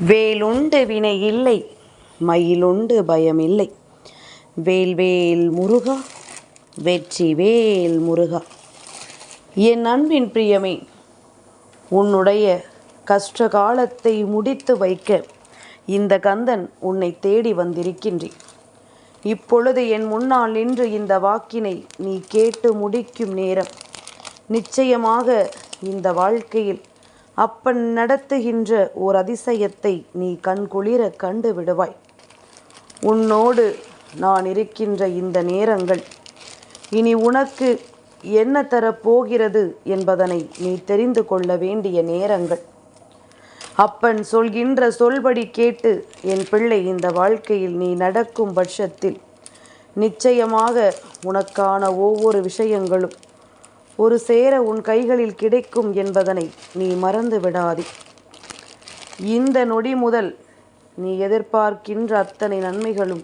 வேலுண்டு வினை இல்லை மயிலுண்டு பயமில்லை. வேல்வேல் முருகா வெற்றி வேல் முருகா. என் அன்பின் பிரியமே உன்னுடைய கஷ்ட காலத்தை முடித்து வைக்க இந்த கந்தன் உன்னை தேடி வந்திருக்கின்றேன். இப்பொழுது என் முன்னால் நின்று இந்த வாக்கினை நீ கேட்டு முடிக்கும் நேரம். நிச்சயமாக இந்த வாழ்க்கையில் அப்பன் நடத்துகின்ற ஓர் அதிசயத்தை நீ கண்குளிர கண்டு விடுவாய். உன்னோடு நான் இருக்கின்ற இந்த நேரங்கள் இனி உனக்கு என்ன தரப்போகிறது என்பதனை நீ தெரிந்து கொள்ள வேண்டிய நேரங்கள். அப்பன் சொல்கின்ற சொல்படி கேட்டு என் பிள்ளை இந்த வாழ்க்கையில் நீ நடக்கும் பட்சத்தில் நிச்சயமாக உனக்கான ஒவ்வொரு விஷயங்களும் ஒரு சேர உன் கைகளில் கிடைக்கும் என்பதனை நீ மறந்து விடாதே. இந்த நொடி முதல் நீ எதிர்பார்க்கின்ற அத்தனை நன்மைகளும்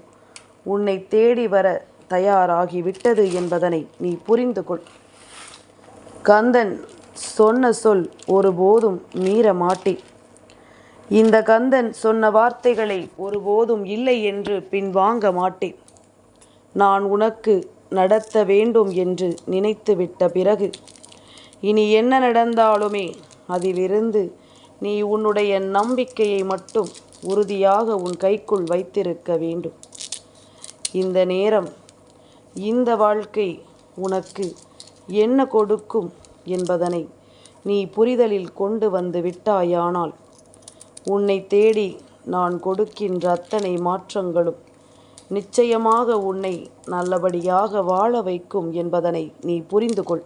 உன்னை தேடி வர தயாராகிவிட்டது என்பதனை நீ புரிந்து கொள். கந்தன் சொன்ன சொல் ஒருபோதும் மீற மாட்டே. இந்த கந்தன் சொன்ன வார்த்தைகளை ஒருபோதும் இல்லை என்று பின் வாங்க மாட்டேன் நான் உனக்கு நடத்த வேண்டும் என்று நினைத்துவிட்ட பிறகு இனி என்ன நடந்தாலுமே அதிலிருந்து நீ உன்னுடைய நம்பிக்கையை மட்டும் உறுதியாக உன் கைக்குள் வைத்திருக்க வேண்டும். இந்த நேரம் இந்த வாழ்க்கை உனக்கு என்ன கொடுக்கும் என்பதனை நீ புரிதலில் கொண்டு வந்து விட்டாயானால் உன்னை தேடி நான் கொடுக்கின்ற அத்தனை மாற்றங்களும் நிச்சயமாக உன்னை நல்லபடியாக வாழ வைக்கும் என்பதனை நீ புரிந்து கொள்.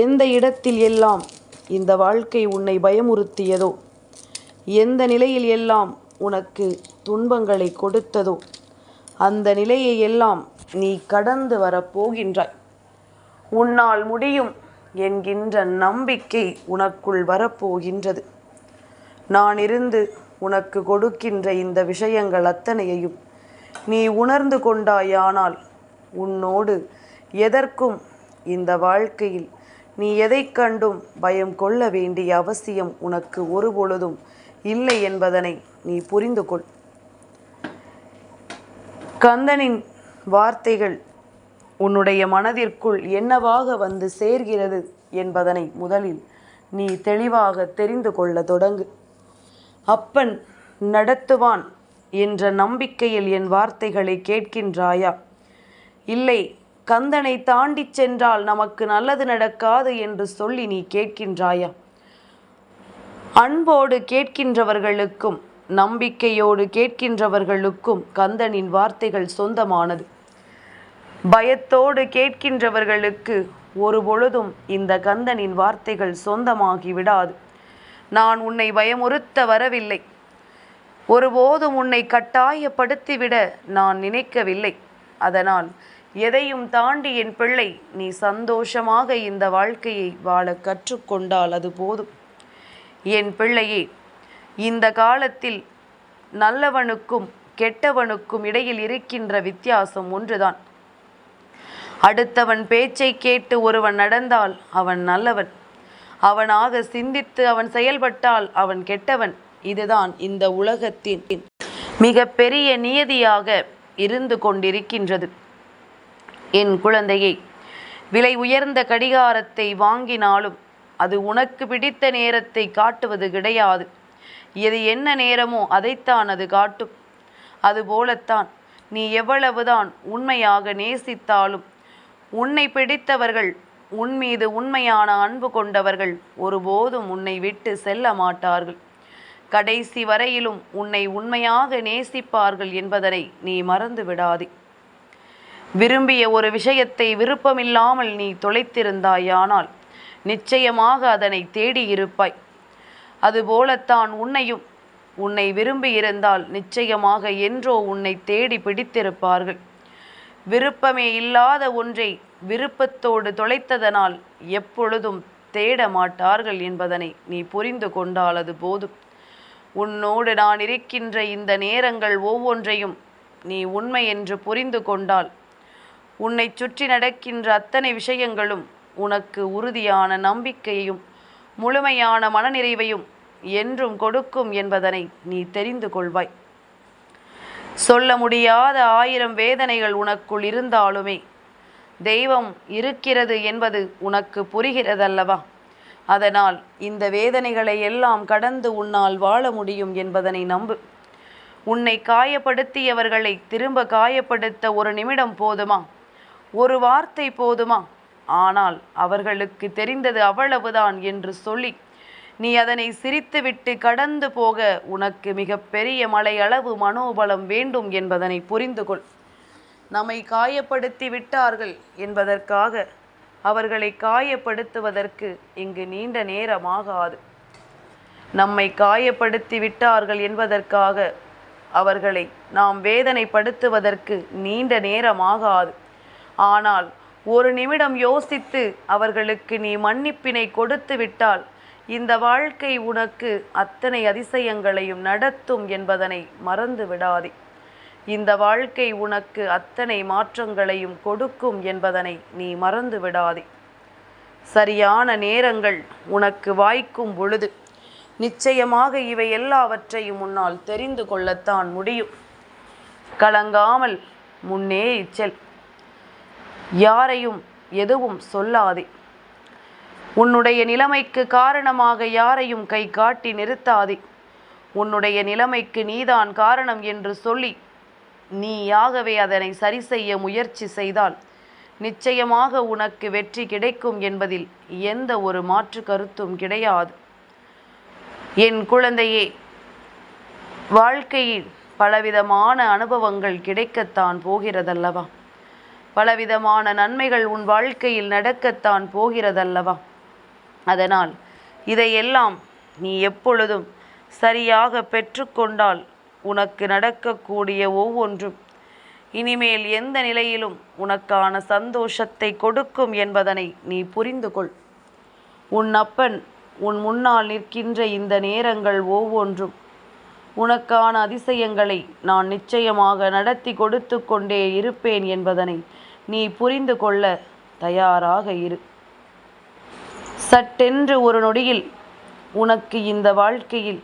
எந்த இடத்தில் எல்லாம் இந்த வாழ்க்கை உன்னை பயமுறுத்தியதோ எந்த நிலையில் எல்லாம் உனக்கு துன்பங்களை கொடுத்ததோ அந்த நிலையை எல்லாம் நீ கடந்து வரப்போகின்றாய் உன்னால் முடியும் என்கின்ற நம்பிக்கை உனக்குள் வரப்போகின்றது நான் இருந்து உனக்கு கொடுக்கின்ற இந்த விஷயங்கள் அத்தனையையும் நீ உணர்ந்து கொண்டாயானால் உன்னோடு எதற்கும் இந்த வாழ்க்கையில் நீ எதை கண்டும் பயம் கொள்ள வேண்டிய அவசியம் உனக்கு ஒருபொழுதும் இல்லை என்பதனை நீ புரிந்து கொள். கந்தனின் வார்த்தைகள் உன்னுடைய மனதிற்குள் என்னவாக வந்து சேர்கிறது என்பதனை முதலில் நீ தெளிவாக தெரிந்து கொள்ள தொடங்கு. அப்பன் நடத்துவான் என்ற நம்பிக்கையில் என் வார்த்தைகளை கேட்கின்றாயா? இல்லை கந்தனை தாண்டி சென்றால் நமக்கு நல்லது நடக்காது என்று சொல்லி நீ கேட்கின்றாயா? அன்போடு கேட்கின்றவர்களுக்கும் நம்பிக்கையோடு கேட்கின்றவர்களுக்கும் கந்தனின் வார்த்தைகள் சொந்தமானது. பயத்தோடு கேட்கின்றவர்களுக்கு ஒரு பொழுதும் இந்த கந்தனின் வார்த்தைகள் சொந்தமாகி விடாது நான் உன்னை பயமுறுத்த வரவில்லை. ஒருபோதும் உன்னை கட்டாயப்படுத்திவிட நான் நினைக்கவில்லை. அதனால் எதையும் தாண்டி என் பிள்ளை நீ சந்தோஷமாக இந்த வாழ்க்கையை வாழ கற்றுக்கொண்டால் அது போதும். என் பிள்ளையே இந்த காலத்தில் நல்லவனுக்கும் கெட்டவனுக்கும் இடையில் இருக்கின்ற வித்தியாசம் ஒன்றுதான். அடுத்தவன் பேச்சை கேட்டு ஒருவன் நடந்தால் அவன் நல்லவன். அவனாக சிந்தித்து அவன் செயல்பட்டால் அவன் கெட்டவன். இதுதான் இந்த உலகத்தின் மிக பெரிய நியதியாக இருந்து கொண்டிருக்கின்றது. என் குழந்தையை விலை உயர்ந்த கடிகாரத்தை வாங்கினாலும் அது உனக்கு பிடித்த நேரத்தை காட்டுவது கிடையாது. எது என்ன நேரமோ அதைத்தான் அது காட்டும். அதுபோலத்தான் நீ எவ்வளவுதான் உண்மையாக நேசித்தாலும் உன்னை பிடித்தவர்கள் உன் மீது உண்மையான அன்பு கொண்டவர்கள் ஒருபோதும் உன்னை விட்டு செல்ல மாட்டார்கள். கடைசி வரையிலும் உன்னை உண்மையாக நேசிப்பார்கள் என்பதனை நீ மறந்து விடாதே. விரும்பிய ஒரு விஷயத்தை விருப்பமில்லாமல் நீ தொலைத்திருந்தாயானால் நிச்சயமாக அதனை தேடியிருப்பாய் அதுபோலத்தான் உன்னையும் உன்னை விரும்பியிருந்தால் நிச்சயமாக என்றோ உன்னை தேடி பிடித்திருப்பார்கள். விருப்பமே இல்லாத ஒன்றை விருப்பத்தோடு தொலைத்ததனால் எப்பொழுதும் தேட மாட்டார்கள் என்பதனை நீ புரிந்து கொண்டால் அது போதும். உன்னோடு நான் இருக்கின்ற இந்த நேரங்கள் ஒவ்வொன்றையும் நீ உண்மை என்று புரிந்து கொண்டால் உன்னை சுற்றி நடக்கின்ற அத்தனை விஷயங்களும் உனக்கு உறுதியான நம்பிக்கையையும் முழுமையான மனநிறைவையும் என்றும் கொடுக்கும் என்பதனை நீ தெரிந்து கொள்வாய். சொல்ல முடியாத ஆயிரம் வேதனைகள் உனக்குள் இருந்தாலுமே தெய்வம் இருக்கிறது என்பது உனக்கு புரிகிறதல்லவா? அதனால் இந்த வேதனைகளை எல்லாம் கடந்து உன்னால் வாழ முடியும் என்பதனை நம்பு. உன்னை காயப்படுத்தியவர்களை திரும்ப காயப்படுத்த ஒரு நிமிடம் போதுமா? ஒரு வார்த்தை போதுமா? ஆனால் அவர்களுக்கு தெரிந்தது அவ்வளவுதான் என்று சொல்லி நீ அதனை சிரித்துவிட்டு கடந்து போக உனக்கு மிகப்பெரிய மலையளவு மனோபலம் வேண்டும் என்பதனை புரிந்து கொள் நம்மை காயப்படுத்தி விட்டார்கள் என்பதற்காக அவர்களை காயப்படுத்துவதற்கு இங்கு நீண்ட நேரமாகாது. நம்மை காயப்படுத்தி விட்டார்கள் என்பதற்காக அவர்களை நாம் வேதனைப்படுத்துவதற்கு நீண்ட நேரமாகாது. ஆனால் ஒரு நிமிடம் யோசித்து அவர்களுக்கு நீ மன்னிப்பினை கொடுத்து விட்டால் இந்த வாழ்க்கை உனக்கு அத்தனை அதிசயங்களையும் நடத்தும் என்பதனை மறந்து விடாதே இந்த வாழ்க்கை உனக்கு அத்தனை மாற்றங்களையும் கொடுக்கும் என்பதனை நீ மறந்து விடாதே. சரியான நேரங்கள் உனக்கு வாய்க்கும் பொழுது நிச்சயமாக இவை எல்லாவற்றையும் உன்னால் தெரிந்து கொள்ளத்தான் முடியும். கலங்காமல் முன்னே செல். யாரையும் எதுவும் சொல்லாதே. உன்னுடைய நிலைமைக்கு காரணமாக யாரையும் கை காட்டி நிறுத்தாதே. உன்னுடைய நிலைமைக்கு நீதான் காரணம் என்று சொல்லி நீயாகவே அதனை சரி செய்ய முயற்சி செய்தால் நிச்சயமாக உனக்கு வெற்றி கிடைக்கும் என்பதில் எந்த ஒரு மாற்று கருத்தும் கிடையாது. என் குழந்தையே வாழ்க்கையில் பலவிதமான அனுபவங்கள் கிடைக்கத்தான் போகிறதல்லவா? பலவிதமான நன்மைகள் உன் வாழ்க்கையில் நடக்கத்தான் போகிறதல்லவா? அதனால் இதையெல்லாம் நீ எப்பொழுதும் சரியாக பெற்றுக்கொண்டால் உனக்கு நடக்கக்கூடிய ஒவ்வொன்றும். இனிமேல் எந்த நிலையிலும் உனக்கான சந்தோஷத்தை கொடுக்கும் என்பதனை நீ புரிந்து கொள் உன் அப்பன் உன் முன்னால் நிற்கின்ற இந்த நேரங்கள் ஒவ்வொன்றும். உனக்கான அதிசயங்களை நான் நிச்சயமாக நடத்தி கொடுத்து கொண்டே இருப்பேன் என்பதனை நீ புரிந்து கொள்ள தயாராக இரு. சட்டென்று ஒரு நொடியில் உனக்கு இந்த வாழ்க்கையில்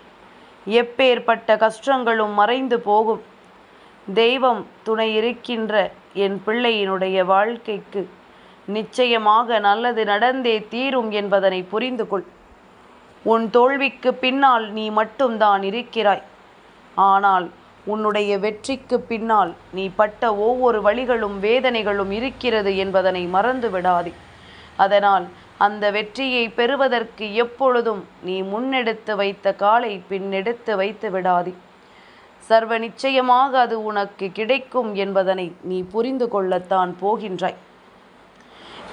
எப்பேற்பட்ட கஷ்டங்களும் மறைந்து போகும். தெய்வம் துணை இருக்கின்ற என் பிள்ளையினுடைய வாழ்க்கைக்கு நிச்சயமாக நல்லது நடந்தே தீரும் என்பதனை புரிந்து கொள் உன் தோல்விக்கு பின்னால் நீ மட்டும்தான் இருக்கிறாய். ஆனால் உன்னுடைய வெற்றிக்கு பின்னால் நீ பட்ட ஒவ்வொரு வழிகளும் வேதனைகளும் இருக்கிறது என்பதனை மறந்து விடாதே அதனால் அந்த வெற்றியை பெறுவதற்கு எப்பொழுதும் நீ முன்னெடுத்து வைத்த காலை பின்னெடுத்து வைத்து விடாதே. சர்வ நிச்சயமாக அது உனக்கு கிடைக்கும் என்பதனை நீ புரிந்து கொள்ளத்தான் போகின்றாய்.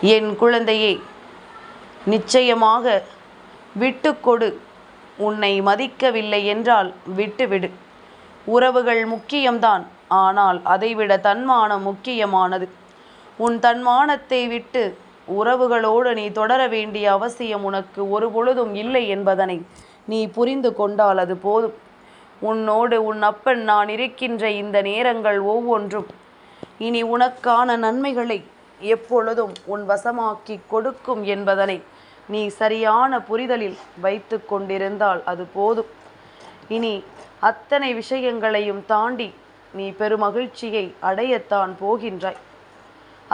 என் குழந்தையே நிச்சயமாக விட்டுக்கொடு உன்னை மதிக்கவில்லை என்றால் விட்டுவிடு. உறவுகள் முக்கியம்தான் ஆனால் அதைவிட தன்மானம் முக்கியமானது. உன் தன்மானத்தை விட்டு உறவுகளோடு நீ தொடர வேண்டிய அவசியம் உனக்கு ஒரு பொழுதும் இல்லை என்பதனை நீ புரிந்து கொண்டால் அது போதும். உன்னோடு உன் அப்பன் நான் இருக்கின்ற இந்த நேரங்கள் ஒவ்வொன்றும். இனி உனக்கான நன்மைகளை எப்பொழுதும் உன் வசமாக்கி கொடுக்கும் என்பதனை நீ சரியான புரிதலில் வைத்து கொண்டிருந்தால் அது போதும். இனி அத்தனை விஷயங்களையும் தாண்டி நீ பெருமகிழ்ச்சியை அடையத்தான் போகின்றாய்.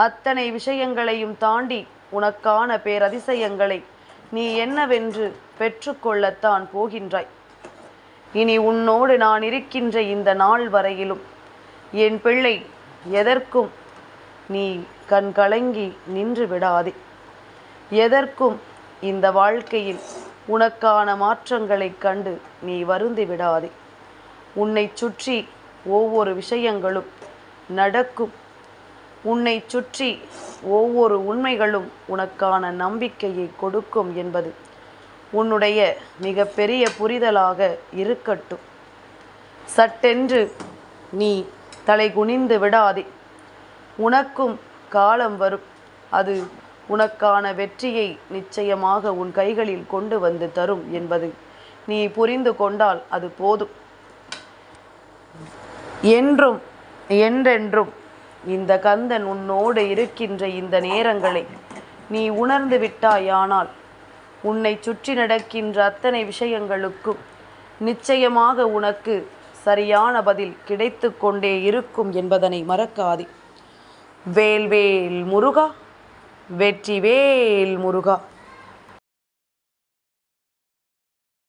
அத்தனை விஷயங்களையும் தாண்டி உனக்கான பேரதிசயங்களை நீ என்னவென்று பெற்றுக்கொள்ளத்தான் போகின்றாய். இனி உன்னோடு நான் இருக்கின்ற இந்த நாள் வரையிலும் என் பிள்ளை எதற்கும் நீ கண் கலங்கி நின்று விடாதே. எதற்கும் இந்த வாழ்க்கையில் உனக்கான மாற்றங்களைக் கண்டு நீ வருந்தி விடாதே. உன்னை சுற்றி ஒவ்வொரு விஷயங்களும் நடக்கும் உன்னை சுற்றி ஒவ்வொரு உண்மைகளும் உனக்கான நம்பிக்கையை கொடுக்கும் என்பது உன்னுடைய மிகப்பெரிய புரிதலாக இருக்கட்டும். சட்டென்று நீ தலை குனிந்து விடாதே. உனக்கும் காலம் வரும். அது உனக்கான வெற்றியை நிச்சயமாக உன் கைகளில் கொண்டு வந்து தரும் என்பது நீ புரிந்து கொண்டால் அது போதும். என்றும் என்றென்றும் இந்த கந்தன் உன்னோடு இருக்கின்ற இந்த நேரங்களை நீ உணர்ந்து விட்டாயானால் உன்னை சுற்றி நடக்கின்ற அத்தனை விஷயங்களுக்கும் நிச்சயமாக உனக்கு சரியான பதில் கிடைத்து கொண்டே இருக்கும் என்பதனை மறக்காதே. வேல்வேல் முருகா வெற்றி வேல் முருகா.